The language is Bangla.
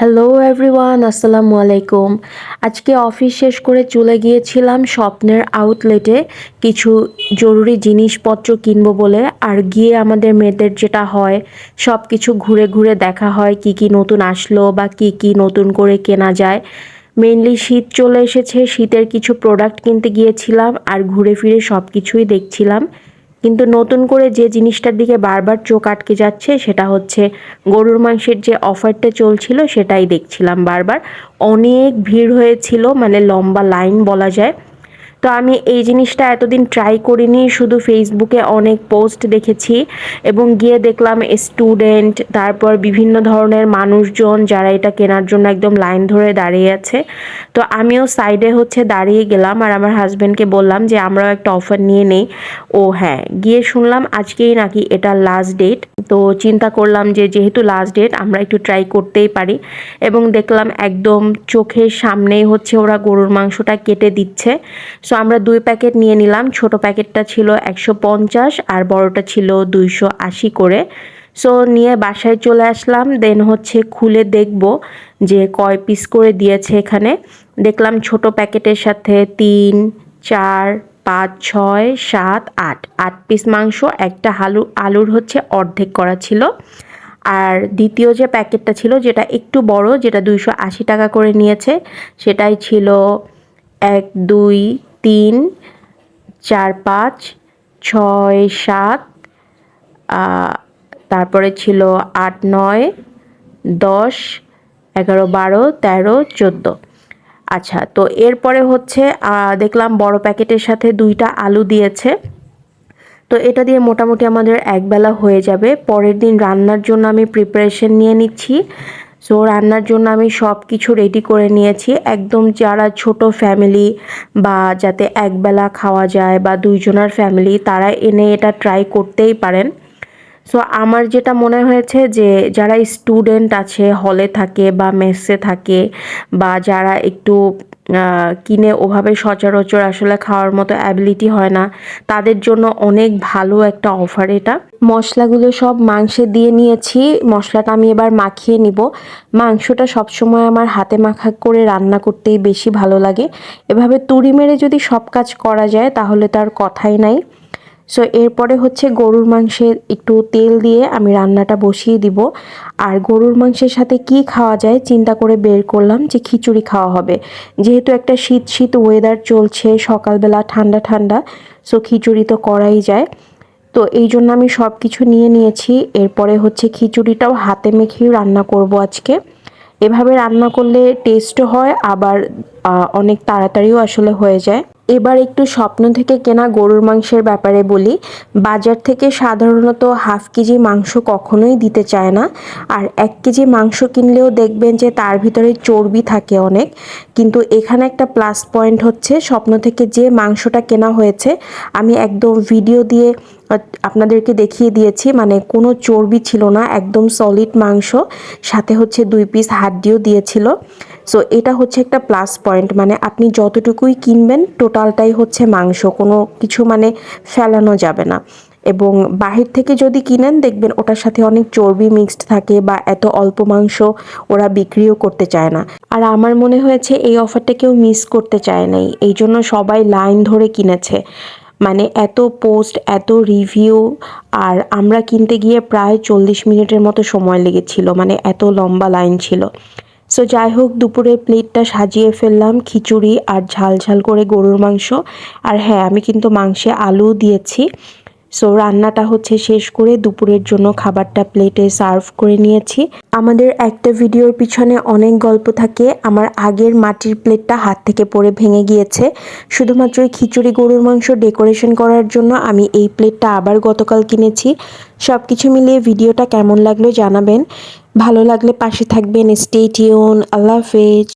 হ্যালো এভরিওয়ান আসসালামু আলাইকুম আজকে অফিস শেষ করে চলে গিয়েছিলাম স্বপ্নের আউটলেটে কিছু জরুরি জিনিসপত্র কিনবো বলে। আর গিয়ে আমাদের মেয়েদের যেটা হয় সব কিছু ঘুরে ঘুরে দেখা হয়, কি কি নতুন আসলো বা কি কি নতুন করে কেনা যায়। মেনলি শীত চলে এসেছে, শীতের কিছু প্রোডাক্ট কিনতে গিয়েছিলাম আর ঘুরে ফিরে সব কিছুই দেখছিলাম। কিন্তু নতুন করে যে জিনিসটার দিকে বারবার চোখ আটকে যাচ্ছে সেটা হচ্ছে গরুর মাংসের যে অফারটা চলছিল সেটাই দেখছিলাম বারবার। অনেক ভিড় হয়েছিল মানে লম্বা লাইন বলা যায়। তো আমি এই জিনিসটা এতদিন ট্রাই করিনি, শুধু ফেসবুকে অনেক পোস্ট দেখেছি এবং গিয়ে দেখলাম স্টুডেন্ট তারপর বিভিন্ন ধরনের মানুষজন যারা এটা কেনার জন্য একদম লাইন ধরে দাঁড়িয়ে আছে। তো আমিও সাইডে হচ্ছে দাঁড়িয়ে গেলাম আর আমার হাজব্যান্ডকে বললাম যে, আমরাও একটা অফার নিয়ে নেই। ও হ্যাঁ গিয়ে শুনলাম আজকেই নাকি এটা লাস্ট ডেট তো চিন্তা করলাম যে যেহেতু লাস্ট ডেট আমরা একটু ট্রাই করতেই পারি। এবং দেখলাম একদম চোখের সামনেই হচ্ছে ওরা গরুর মাংসটা কেটে দিচ্ছে। সো আমরা দুই প্যাকেট নিয়ে নিলাম। ছোট প্যাকেটটা ছিল একশো পঞ্চাশ আর বড়টা ছিল দুইশো আশি করে। সো নিয়ে বাসায় চলে আসলাম। দেন হচ্ছে খুলে দেখব যে কয় পিস করে দিয়েছে এখানে। দেখলাম ছোট প্যাকেটের সাথে তিন, চার পাঁচ, ছয়, সাত, আট। আট পিস মাংস, একটা আলু আলুর হচ্ছে অর্ধেক করা ছিল। আর দ্বিতীয় যে প্যাকেটটা ছিল, যেটা একটু বড়, যেটা দুইশো আশি টাকা করে নিয়েছে, সেটাই ছিল এক, দুই, তিন, চার, পাঁচ, ছয়, সাত তারপরে ছিল আট, নয়, দশ, এগারো, বারো, তেরো, চোদ্দ। আচ্ছা তো এরপরে হচ্ছে দেখলাম বড় প্যাকেটের সাথে দুইটা আলু দিয়েছে। তো এটা দিয়ে মোটামুটি আমাদের একবেলা হয়ে যাবে। পরের দিন রান্নার জন্য আমি প্রিপারেশন নিয়ে নিচ্ছি। সো রান্নার জন্য আমি সব কিছু রেডি করে নিয়েছি। একদম যারা ছোট ফ্যামিলি বা যাতে একবেলা খাওয়া যায় বা দুইজনের ফ্যামিলি তারা এনে এটা ট্রাই করতেই পারেন। সো আমার যেটা মনে হয়েছে যে, যারা স্টুডেন্ট আছে হলে থাকে বা মেসে থাকে বা যারা একটু কিনে ওভাবে সচরাচর আসলে খাওয়ার মতো অ্যাবিলিটি হয় না, তাদের জন্য অনেক ভালো একটা অফার এটা। মশলাগুলো সব মাংসে দিয়ে নিয়েছি, মশলাটা আমি এবার মাখিয়ে নিব। মাংসটা সবসময় আমার হাতে মাখা করে রান্না করতেই বেশি ভালো লাগে। এভাবে তুড়ি মেরে যদি সব কাজ করা যায়, তাহলে তার কথাই নাই। সো এরপরে হচ্ছে গরুর মাংসের একটু তেল দিয়ে আমি রান্নাটা বসিয়ে দিব। আর গরুর মাংসের সাথে কি খাওয়া যায় চিন্তা করে বের করলাম যে খিচুড়ি খাওয়া হবে। যেহেতু একটা শীত শীত ওয়েদার চলছে, সকালবেলা ঠান্ডা ঠান্ডা সো খিচুড়ি তো করাই যায়। তো এই জন্য আমি সব কিছু নিয়ে নিয়েছি। এরপরে হচ্ছে খিচুড়িটাও হাতে মেখেই রান্না করব আজকে। এভাবে রান্না করলে টেস্টও হয়, আবার অনেক তাড়াতাড়িও আসলে হয়ে যায়। এবার একটু স্বপ্ন থেকে কেনা গরুর মাংসের ব্যাপারে বলি। বাজার থেকে সাধারণত হাফ কেজি মাংস কখনোই দিতে চায় না। আর এক কেজি মাংস কিনলেও দেখবেন যে তার ভিতরে চর্বি থাকে অনেক। কিন্তু এখানে একটা প্লাস পয়েন্ট হচ্ছে স্বপ্ন থেকে যে মাংসটা কেনা হয়েছে। আমি একদম ভিডিও দিয়ে আপনাদেরকে দেখিয়ে দিয়েছি মানে কোনো চর্বি ছিল না, একদম সলিড মাংস, সাথে হচ্ছে দুই পিস হাড্ডিও দিয়েছিল। সো এটা হচ্ছে একটা প্লাস পয়েন্ট মানে আপনি যতটুকুই কিনবেন টোটালটাই হচ্ছে মাংস, কোনো কিছু মানে ফেলানো যাবে না। এবং বাহির থেকে যদি কিনেন, দেখবেন ওটার সাথে অনেক চর্বি মিক্সড থাকে বা এত অল্প মাংস ওরা বিক্রিও করতে চায় না। আর আমার মনে হয়েছে এই অফারটা কেউ মিস করতে চায় নাই এই জন্য সবাই লাইন ধরে কিনেছে। মানে এত পোস্ট এত রিভিউ আর আমরা কিনতে গিয়ে প্রায় চল্লিশ মিনিটের মতো সময় লেগেছিল মানে এত লম্বা লাইন ছিল। সো যাই হোক দুপুরে প্লেটটা সাজিয়ে ফেললাম, খিচুড়ি আর ঝাল ঝাল করে গরুর মাংস। আর হ্যাঁ আমি কিন্তু মাংসে আলু দিয়েছি। সো রান্নাটা হচ্ছে শেষ করে দুপুরের জন্য খাবারটা প্লেটে সার্ভ করে নিয়েছি। আমাদের একটা ভিডিওর পিছনে অনেক গল্প থাকে। আমার আগের মাটির প্লেটটা হাত থেকে পড়ে ভেঙে গিয়েছে। শুধুমাত্র খিচুড়ি, গরুর মাংস ডেকোরেশন করার জন্য আমি এই প্লেটটা আবার গতকাল কিনেছি। সব কিছু মিলিয়ে ভিডিওটা কেমন লাগল জানাবেন। ভালো লাগলে পাশে থাকবেন। স্টেটিউন আল্লাহ হাফেজ।